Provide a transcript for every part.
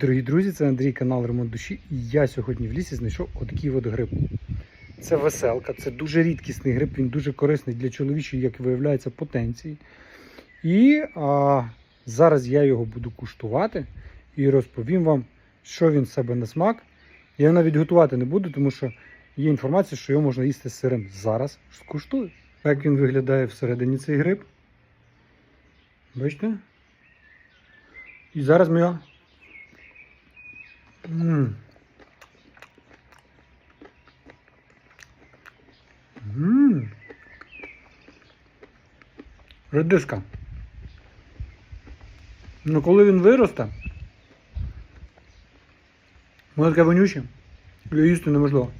Дорогі друзі, це Андрій, канал Ремонт душі. І я сьогодні в лісі знайшов отакий от гриб. Це веселка, це дуже рідкісний гриб, він дуже корисний для чоловічої, як виявляється, потенції. І а, зараз я його буду куштувати і розповім вам, що він в себе на смак. Я навіть готувати не буду, тому що є інформація, що його можна їсти сирим. Зараз скуштую. Як він виглядає всередині цей гриб. Бачите? І зараз ми його М. М. Редиска. Ну, коли він виросте, воно таке вонюче, його їсти неможливо.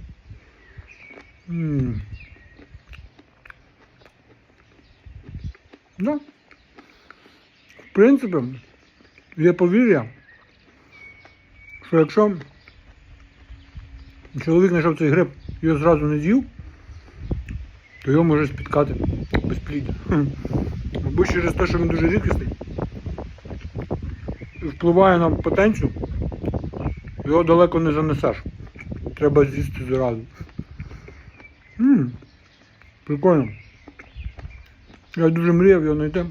М. Да. В принципі, є повір'я, що якщо чоловік знайшов цей гриб його зразу не з'їв, то його може спіткати безпліддя. Хм. Мабуть, через те, що він дуже рідкісний, впливає на потенцію, його далеко не занесеш. Треба з'їсти зразу. М, Прикольно. Я дуже мріяв його знайти.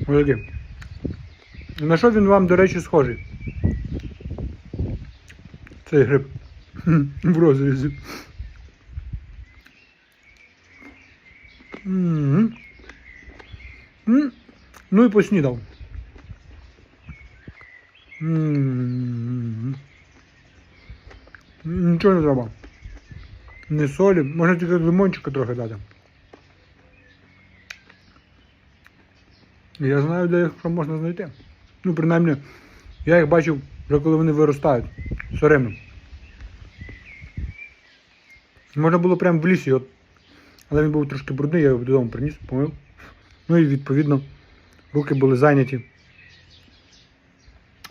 Ось такий. На що він вам, до речі, схожий? Цей гриб в розрізі. Ну і поснідав. Нічого не треба. Не солі, можна тільки лимончика трохи дати. Я знаю, де їх що можна знайти. Ну, принаймні, я їх бачив вже коли вони виростають сирими. Можна було прямо в лісі, от. але він був трошки брудний, я його додому приніс, помив. Ну і відповідно руки були зайняті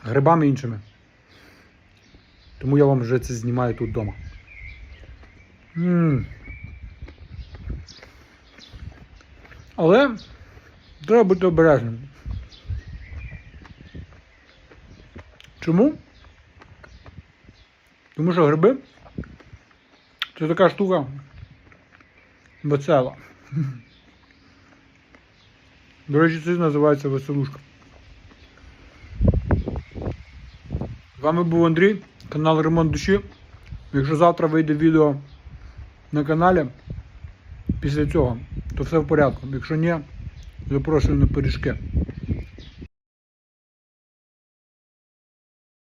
грибами іншими. Тому я вам вже це знімаю тут вдома. М. Але треба бути обережним. Чому? Тому що гриби це така штука весела. До речі, це називається веселушка. З вами був Андрій, канал Ремонт Душі. Якщо завтра вийде відео на каналі після цього, то все в порядку. Якщо ні, запрошую на пиріжки.